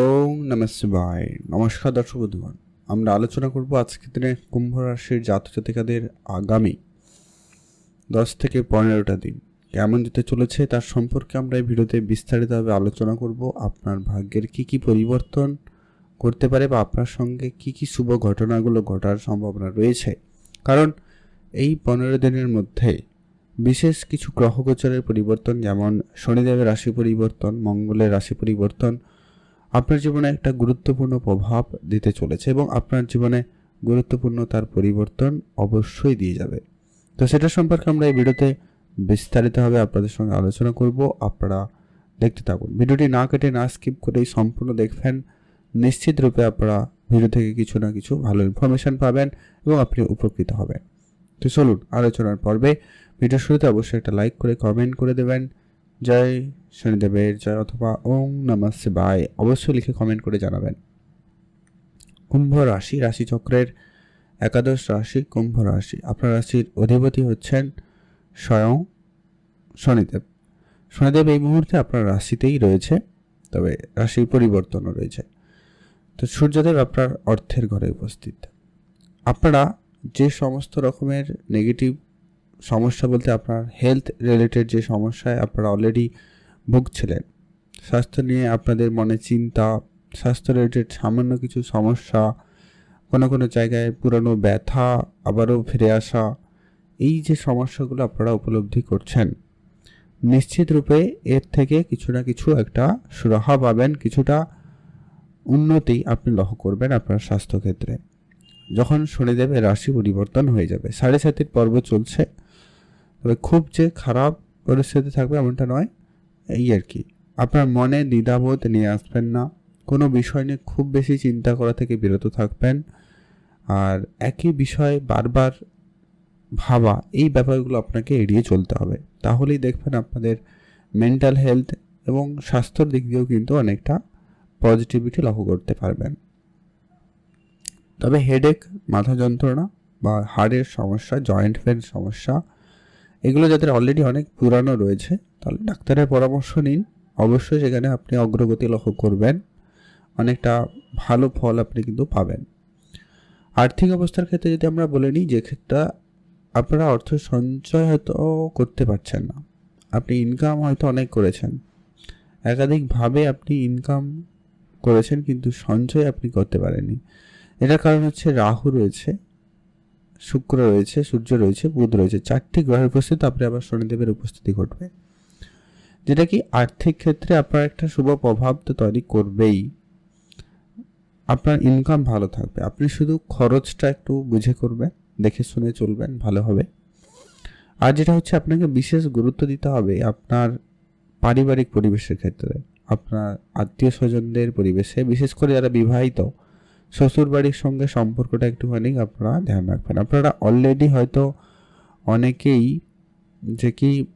ওম নমঃ শিবায়। নমস্কার দর্শক বন্ধুগণ, আমরা আলোচনা করব আজকের দিনে কুম্ভ রাশির জাতক জাতিকাদের আগামী দশ থেকে পনেরোটা দিন। কেমন যেতে চলেছে তার সম্পর্কে আমরা এই ভিডিওতে বিস্তারিতভাবে আলোচনা করব। আপনার ভাগ্যের কি কি পরিবর্তন করতে পারে বা আপনার সঙ্গে কি কি শুভ ঘটনাগুলো ঘটার সম্ভাবনা রয়েছে। কারণ এই পনেরো দিনের মধ্যে বিশেষ কিছু গ্রহগোচরের পরিবর্তন, যেমন শনিদেবের রাশি পরিবর্তন, মঙ্গলের রাশি পরিবর্তন আপনার জীবনে একটা গুরুত্বপূর্ণ প্রভাব দিতে চলেছে এবং আপনার জীবনে গুরুত্বপূর্ণ তার পরিবর্তন অবশ্যই দিয়ে যাবে। তো সেটা সম্পর্কে আমরা এই ভিডিওতে বিস্তারিতভাবে আপনাদের সঙ্গে আলোচনা করব। আপনারা দেখতে থাকুন। ভিডিওটি না কেটে না স্কিপ করেই সম্পূর্ণ দেখবেন। নিশ্চিত রূপে আপনারা ভিডিও থেকে কিছু না কিছু ভালো ইনফরমেশন পাবেন এবং আপনি উপকৃত হবেন। তো চলুন, আলোচনার পর্বে। ভিডিও শুরুতে অবশ্যই একটা লাইক করে কমেন্ট করে দেবেন। জয় শনিদেবের জয় অথবা ওম নমঃ শিবায়। অবশ্যই লিখে কমেন্ট করে জানাবেন। কুম্ভ রাশি, রাশিচক্রের একাদশ রাশি, কুম্ভ রাশি। আপনার রাশির অধিপতি হচ্ছেন স্বয়ং শনিদেব। শনিদেব এই মুহূর্তে আপনার রাশিতেই রয়েছে, তবে রাশির পরিবর্তনও রয়েছে। তো সূর্যদেব আপনার অর্থের ঘরে উপস্থিত। আপনারা যে সমস্ত রকমের নেগেটিভ সমস্যা বলতে আপনার হেলথ রিলেটেড যে সমস্যায় আপনারা অলরেডি ভুগছিলেন। স্বাস্থ্য নিয়ে আপনাদের মনে চিন্তা, স্বাস্থ্য রিলেটেড সামান্য কিছু সমস্যা, কোনো কোনো জায়গায় পুরনো ব্যথা, আবারও ফিরে আসা, এই যে সমস্যাগুলো আপনারা উপলব্ধি করছেন, নিশ্চিত রূপে এর থেকে কিছু না কিছু একটা সুরাহা পাবেন, কিছুটা উন্নতি আপনি লক্ষ্য করবেন আপনার স্বাস্থ্যক্ষেত্রে। যখন শনিদেবের রাশি পরিবর্তন হয়ে যাবে, সাড়ে সাতের পর্ব চলছে, তবে খুব যে খারাপ পরিস্থিতি থাকবে এমনটা নয় এই আর কি। আপনার মনে দ্বিধাবোধ নিয়ে আসবেন না। কোনো বিষয় নিয়ে খুব বেশি চিন্তা করা থেকে বিরত থাকবেন। আর একই বিষয় বারবার ভাবা, এই ব্যাপারগুলো আপনাকে এড়িয়ে চলতে হবে। তাহলেই দেখবেন আপনাদের মেন্টাল হেলথ এবং স্বাস্থ্যর দিক দিয়েও কিন্তু অনেকটা পজিটিভিটি লক্ষ্য করতে পারবেন। তবে হেডেক মাথা যন্ত্রণা বা হাড়ের সমস্যা জয়েন্ট পেন সমস্যা এগুলো যাদের অলরেডি অনেক পুরানো রয়েছে, তাহলে ডাক্তারের পরামর্শ নিন। অবশ্যই সেখানে আপনি অগ্রগতি লক্ষ্য করবেন। অনেকটা ভালো ফল আপনি কিন্তু পাবেন। আর্থিক অবস্থার ক্ষেত্রে যদি আমরা বলে নিই, যে ক্ষেত্রে আপনারা অর্থ সঞ্চয় হয়তো করতে পারছেন না। আপনি ইনকাম হয়তো অনেক করেছেন। একাধিকভাবে আপনি ইনকাম করেছেন, কিন্তু সঞ্চয় আপনি করতে পারেননি। এটার কারণ হচ্ছে রাহু রয়েছে। শুক্র রয়েছে, সূর্য রয়েছে, বুধ রয়েছে। চারটি গ্রহের উপস্থিতি, তারপরে আবার শনিদেবের উপস্থিতি ঘটবে। যেটা কি আর্থিক ক্ষেত্রে আপনার একটা শুভ প্রভাব তো তৈরি করবেই। আপনার ইনকাম ভালো থাকবে। আপনি শুধু খরচটা একটু বুঝে করবেন, দেখে শুনে চলবেন, ভালো হবে। আর যেটা হচ্ছে আপনাকে বিশেষ গুরুত্ব দিতে হবে আপনার পারিবারিক পরিবেশের ক্ষেত্রে। আপনার আত্মীয় স্বজনদের পরিবেশে, বিশেষ করে যারা বিবাহিত শ্বশুর বাড়ির সঙ্গে সম্পর্কটা একটুখানি আপনারা ধ্যান রাখবেন। আপনারা অলরেডি হয়তো অনেকেই যে কি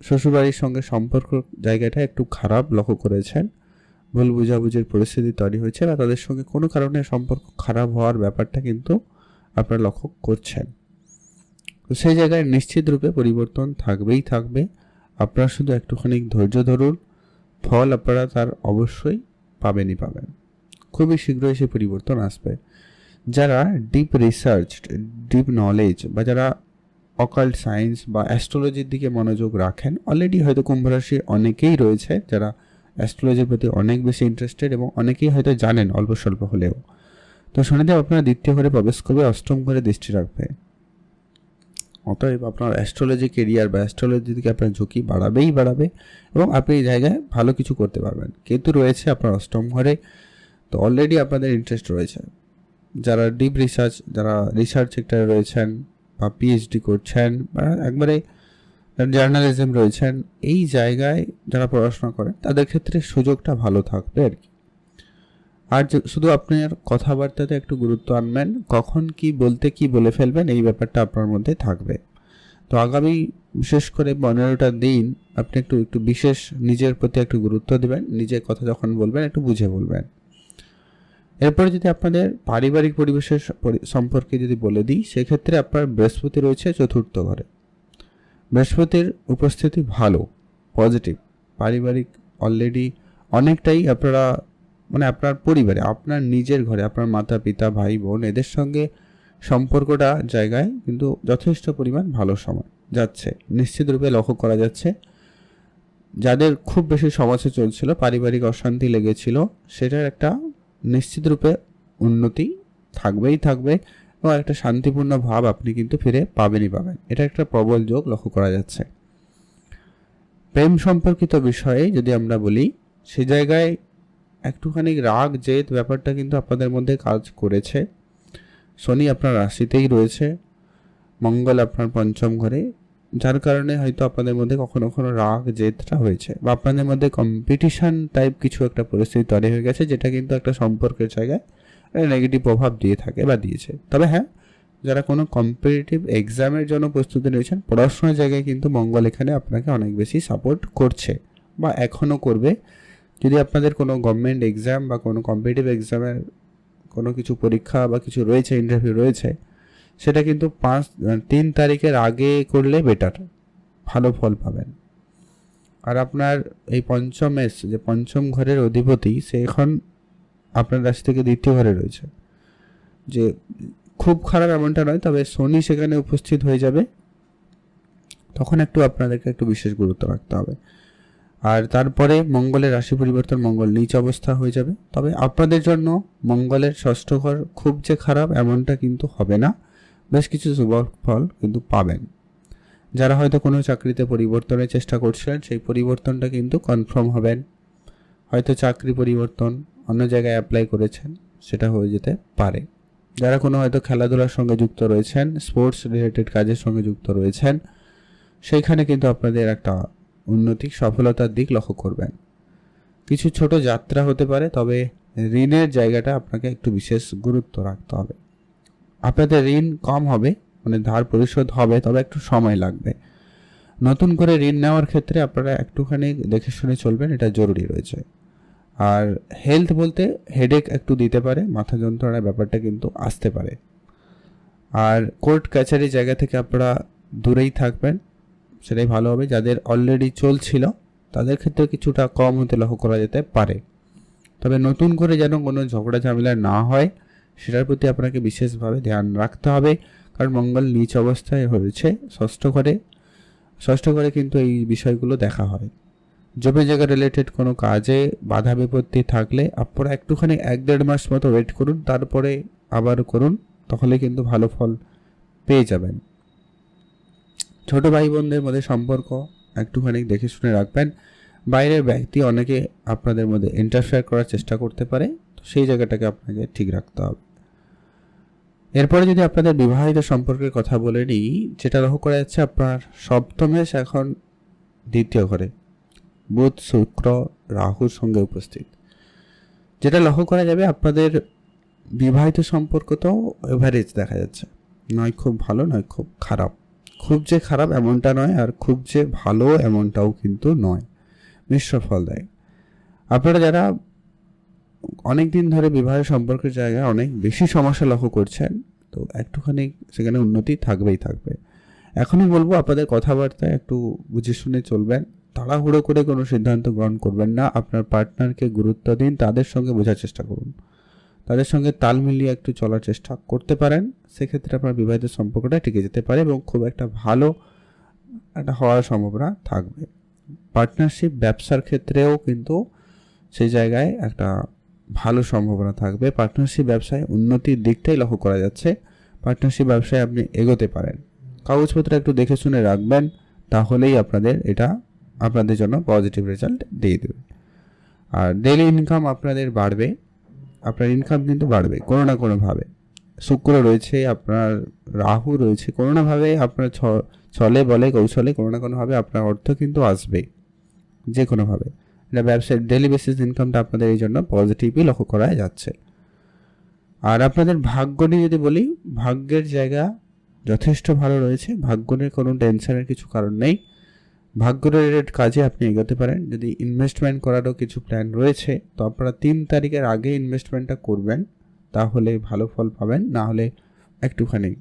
শ্বশুরবাড়ির সঙ্গে সম্পর্ক জায়গাটা একটু খারাপ লক্ষ্য করেছেন, ভুল বুঝাবুঝির পরিস্থিতি তৈরি হয়েছে বা তাদের সঙ্গে কোনো কারণে সম্পর্ক খারাপ হওয়ার ব্যাপারটা কিন্তু আপনারা লক্ষ্য করছেন। তো সেই জায়গায় নিশ্চিত রূপে পরিবর্তন থাকবেই থাকবে। আপনারা শুধু একটুখানি ধৈর্য ধরুন, ফল আপনারা তার অবশ্যই পাবেনই পাবেন। খুবই শীঘ্রই সে পরিবর্তন আসবে। যারা ডিপ রিসার্চ ডিপ নলেজ বা যারা অকাল্ট সায়েন্স বা অ্যাস্ট্রোলজির দিকে মনোযোগ রাখেন অলরেডি হয়তো কুম্ভ রাশির অনেকেই রয়েছে যারা অ্যাস্ট্রোলজির প্রতি অনেক বেশি ইন্টারেস্টেড এবং অনেকেই হয়তো জানেন অল্প স্বল্প হলেও। তো শনিদেব আপনার দ্বিতীয় ঘরে প্রবেশ করবে, অষ্টম ঘরে দৃষ্টি রাখবে। অতএব আপনার অ্যাস্ট্রোলজি কেরিয়ার বা অ্যাস্ট্রোলজির দিকে আপনার ঝুঁকি বাড়াবেই বাড়াবে এবং আপনি এই জায়গায় ভালো কিছু করতে পারবেন। কিন্তু রয়েছে আপনার অষ্টম ঘরে তো অলরেডি আপনাদের ইন্টারেস্ট রয়েছে। যারা ডিপ রিসার্চ যারা রিসার্চ সেক্টরে রয়েছেন বা পিএইচডি করছেন বা একবারে জার্নালিজম রয়েছেন, এই জায়গায় যারা পড়াশোনা করেন, তাদের ক্ষেত্রে সুযোগটা ভালো থাকবে আর কি। আর শুধু আপনার কথাবার্তাতে একটু গুরুত্ব আনবেন, কখন কি বলতে কি বলে ফেলবেন, এই ব্যাপারটা আপনার মধ্যে থাকবে। তো আগামী বিশেষ করে পনেরোটা দিন আপনি একটু একটু বিশেষ নিজের প্রতি একটু গুরুত্ব দেবেন, নিজের কথা যখন বলবেন, একটু বুঝে বলবেন। এরপরে যদি আপনাদের পারিবারিক পরিবেশের সম্পর্কে যদি বলে দিই, সেক্ষেত্রে আপনার বৃহস্পতি রয়েছে চতুর্থ ঘরে। বৃহস্পতির উপস্থিতি ভালো পজিটিভ পারিবারিক অলরেডি অনেকটাই আপনারা মানে আপনার পরিবারে, আপনার নিজের ঘরে, আপনার মাতা, পিতা, ভাই, বোন, এদের সঙ্গে সম্পর্কটা জায়গায় কিন্তু যথেষ্ট পরিমাণ ভালো সময় যাচ্ছে। নিশ্চিত রূপে লক্ষ্য করা যাচ্ছে, যাদের খুব বেশি সমস্যা চলছিল, পারিবারিক অশান্তি লেগেছিল, সেটার একটা নিশ্চিত রূপে উন্নতি থাকবেই থাকবে এবং একটা শান্তিপূর্ণ ভাব আপনি কিন্তু ফিরে পাবেনই পাবেন। এটা একটা প্রবল যোগ লক্ষ্য করা যাচ্ছে। প্রেম সম্পর্কিত বিষয়ে যদি আমরা বলি, সে জায়গায় একটুখানি রাগ, জেদ ব্যাপারটা কিন্তু আপনাদের মধ্যে কাজ করেছে। শনি আপনার রাশিতেই রয়েছে। মঙ্গল আপনার পঞ্চম ঘরে। যার কারণে হয়তো আপনাদের মধ্যে কখনো কখনো রাগ, জেদটা হয়েছে বা আপনাদের মধ্যে কম্পিটিশন টাইপ কিছু একটা পরিস্থিতি তৈরি হয়ে গেছে যেটা কিন্তু একটা সম্পর্কের জায়গায় নেগেটিভ প্রভাব দিয়ে থাকে বা দিয়েছে। তবে হ্যাঁ যারা কোনো কম্পিটিটিভ এক্সামের জন্য প্রস্তুতি নিয়েছেন, পড়াশোনার জায়গায় কিন্তু মঙ্গল এখানে আপনাকে অনেক বেশি সাপোর্ট করছে বা এখনও করবে। যদি আপনাদের কোনো গভর্নমেন্ট এক্সাম বা কোনো কম্পিটিটিভ এক্সামের কোনো কিছু পরীক্ষা বা কিছু রয়েছে ইন্টারভিউ রয়েছে সেটা কিন্তু পাঁচ তিন তারিখের আগে করলে বেটার ভালো ফল পাবেন। আর আপনার এই পঞ্চম এস, যে পঞ্চম ঘরের অধিপতি, সে এখন আপনার রাশি থেকে দ্বিতীয় ঘরে রয়েছে। যে খুব খারাপ এমনটা নয়, তবে শনি সেখানে উপস্থিত হয়ে যাবে। তখন একটু আপনাদেরকে একটু বিশেষ গুরুত্ব রাখতে হবে। আর তারপরে মঙ্গলের রাশি পরিবর্তন, মঙ্গল নিচ অবস্থা হয়ে যাবে। তবে আপনাদের জন্য মঙ্গলের ষষ্ঠ ঘর খুব যে খারাপ এমনটা কিন্তু হবে না। বেশ কিছু ফল কিন্তু পাবেন। যারা হয়তো কোনো চাকরিতে পরিবর্তনের চেষ্টা করছিলেন সেই পরিবর্তনটা কিন্তু কনফার্ম হবেন। হয়তো চাকরি পরিবর্তন অন্য জায়গায় অ্যাপ্লাই করেছেন, সেটা হয়ে যেতে পারে। যারা কোনো হয়তো খেলাধুলার সঙ্গে যুক্ত রয়েছেন স্পোর্টস রিলেটেড কাজের সঙ্গে যুক্ত রয়েছেন, সেইখানে কিন্তু আপনাদের একটা উন্নতি, সফলতার দিক লক্ষ্য করবেন। কিছু ছোট যাত্রা হতে পারে, তবে ঋণের জায়গাটা আপনাকে একটু বিশেষ গুরুত্ব রাখতে হবে। আপনাদের ঋণ কম হবে মানে ধার পরিশোধ হবে, তবে একটু সময় লাগবে। নতুন করে ঋণ নেওয়ার ক্ষেত্রে আপনারা একটুখানি দেখে শুনে চলবেন, এটা জরুরি রয়েছে। আর হেলথ বলতে হেডেক একটু দিতে পারে, মাথা যন্ত্রণার ব্যাপারটা কিন্তু আসতে পারে। আর কোর্ট কাছারি জায়গা থেকে আপনারা দূরেই থাকবেন, সেটাই ভালো হবে। যাদের অলরেডি চলছিল, তাদের ক্ষেত্রে কিছুটা কম হতে লক্ষ্য করা যেতে পারে। তবে নতুন করে যেন কোনো ঝগড়া ঝামেলা না হয় সেটার প্রতি আপনাকে বিশেষভাবে ধ্যান রাখতে হবে, কারণ মঙ্গল নিচ অবস্থায় হয়েছে ষষ্ঠ ঘরে। ষষ্ঠ ঘরে কিন্তু এই বিষয়গুলো দেখা হয়। জমি জায়গা রিলেটেড কোনো কাজে বাধা বিপত্তি থাকলে আপনারা একটুখানি এক দেড় মাস মতো ওয়েট করুন, তারপরে আবার করুন, তাহলে কিন্তু ভালো ফল পেয়ে যাবেন। ছোট ভাই বোনদের মধ্যে সম্পর্ক একটুখানি দেখে শুনে রাখবেন। বাইরের ব্যক্তি অনেকে আপনাদের মধ্যে ইন্টারফেয়ার করার চেষ্টা করতে পারে, তো সেই জায়গাটাকে আপনাকে ঠিক রাখতে হবে। এরপরে যদি আপনাদের বিবাহিত সম্পর্কের কথা বলে নিই, যেটা লক্ষ্য করা যাচ্ছে আপনার সপ্তমেশ এখন দ্বিতীয় ঘরে। বুধ, শুক্র রাহুর সঙ্গে উপস্থিত। যেটা লক্ষ্য করা যাবে আপনাদের বিবাহিত সম্পর্ক তো এভারেজ দেখা যাচ্ছে। নয় খুব ভালো, নয় খুব খারাপ। খুব যে খারাপ এমনটা নয়, আর খুব যে ভালো এমনটাও কিন্তু নয়। মিশ্র ফল দেয়। আপনারা যারা অনেক দিন ধরে বিবাহের সম্পর্কের জায়গায় অনেক বেশি সমস্যা লক্ষ্য করছেন, তো একটুখানি সেখানে উন্নতি থাকবেই থাকবে। এখনই বলব, আপনাদের কথাবার্তায় একটু বুঝে শুনে চলবেন, তাড়াহুড়ো করে কোনো সিদ্ধান্ত গ্রহণ করবেন না, আপনার পার্টনারকে গুরুত্ব দিন, তাদের সঙ্গে বোঝার চেষ্টা করুন। তাদের সঙ্গে তাল মিলিয়ে একটু চলার চেষ্টা করতে পারেন, সেক্ষেত্রে আপনার বিবাহিত সম্পর্কটা টিকে যেতে পারে এবং খুব একটা ভালো একটা হওয়ার সম্ভাবনা থাকবে। পার্টনারশিপ, ব্যবসার ক্ষেত্রেও কিন্তু সেই জায়গায় একটা ভালো সম্ভাবনা থাকবে। পার্টনারশিপ ব্যবসায় উন্নতির দিকটাই লক্ষ্য করা যাচ্ছে। পার্টনারশিপ ব্যবসায় আপনি এগোতে পারেন। কাগজপত্র একটু দেখে শুনে রাখবেন, তাহলেই আপনাদের এটা আপনাদের জন্য পজিটিভ রেজাল্ট দিয়ে দেবে। আর ডেলি ইনকাম আপনাদের বাড়বে। আপনার ইনকাম কিন্তু বাড়বে, কোনো না কোনোভাবে। শুক্র রয়েছে, আপনার রাহু রয়েছে, কোনো নাভাবে আপনার ছলে বলে, কৌশলে কোনো না কোনোভাবে আপনার অর্থ কিন্তু আসবে। যে কোনোভাবে এটা ব্যবসায় ডেলি বেসিস ইনকামটা আপনাদের এই জন্য পজিটিভই লক্ষ্য করা যাচ্ছে। আর আপনাদের ভাগ্য নিয়ে যদি বলি, ভাগ্যের জায়গা যথেষ্ট ভালো রয়েছে। ভাগ্য নিয়ে কোনো টেনশনের কিছু কারণ নেই। ভাগ্য রিলেটেড কাজে আপনি এগোতে পারেন। যদি ইনভেস্টমেন্ট করারও কিছু প্ল্যান রয়েছে, তো আপনারা তিন তারিখের আগে ইনভেস্টমেন্টটা করবেন, তাহলে ভালো ফল পাবেন। না হলে একটুখানি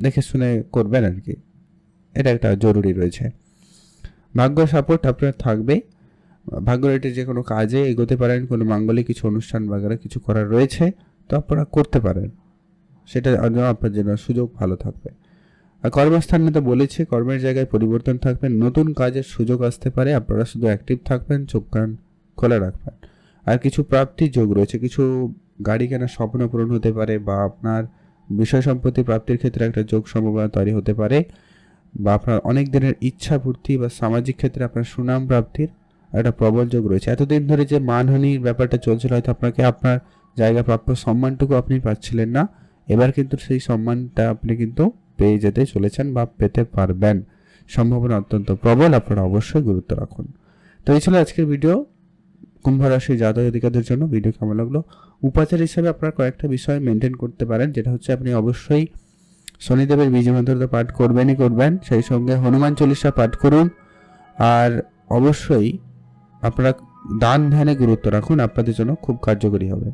দেখে শুনে করবেন আর কি। এটা একটা জরুরি রয়েছে। ভাগ্য সাপোর্ট আপনার থাকবে। ভাগ্যরেটে যে কোনো কাজে এগোতে পারেন, কোনো মাঙ্গলিক কিছু অনুষ্ঠান বাগেরা কিছু করার রয়েছে, তো আপনারা করতে পারেন। সেটা আপনার জন্য সুযোগ ভালো থাকবে। আর কর্মস্থানে তো বলেছি, কর্মের জায়গায় পরিবর্তন থাকবে, নতুন কাজের সুযোগ আসতে পারে, আপনারা শুধু অ্যাক্টিভ থাকবেন, চোখ কান খোলা রাখবেন। আর কিছু প্রাপ্তির যোগ রয়েছে, কিছু গাড়ি কেনার স্বপ্ন পূরণ হতে পারে বা আপনার বিষয় সম্পত্তি প্রাপ্তির ক্ষেত্রে একটা যোগ সম্ভাবনা তৈরি হতে পারে, বা আপনার অনেক দিনের ইচ্ছা পূর্তি বা সামাজিক ক্ষেত্রে আপনার সুনাম প্রাপ্তির একটা প্রবল যোগ রয়েছে। এতদিন ধরে যে মানহানির ব্যাপারটা চলছিল, হয়তো আপনাকে আপনার জায়গা প্রাপ্য সম্মানটুকু আপনি পাচ্ছিলেন না। এবার কিন্তু সেই সম্মানটা আপনি কিন্তু পেয়ে যেতে চলেছেন বা পেতে পারবেন। সম্ভাবনা অত্যন্ত প্রবল, আপনারা অবশ্যই গুরুত্ব রাখুন। তো এই ছিল আজকের ভিডিও। কুম্ভ রাশি জাতক জাতিকাদের জন্য ভিডিও কেমন লাগল? উপাচার হিসাবে আপনারা কয়েকটা বিষয় মেনটেন করতে পারেন, যেটা হচ্ছে আপনি অবশ্যই শনিদেবের বীজ মন্ত্র পাঠ করবেনই করবেন। সেই সঙ্গে হনুমান চল্লিশা পাঠ করুন। আর অবশ্যই আপনারা দান ধ্যানে গুরুত্ব রাখুন আপনাদের জন্য খুব কার্যকরী হবে।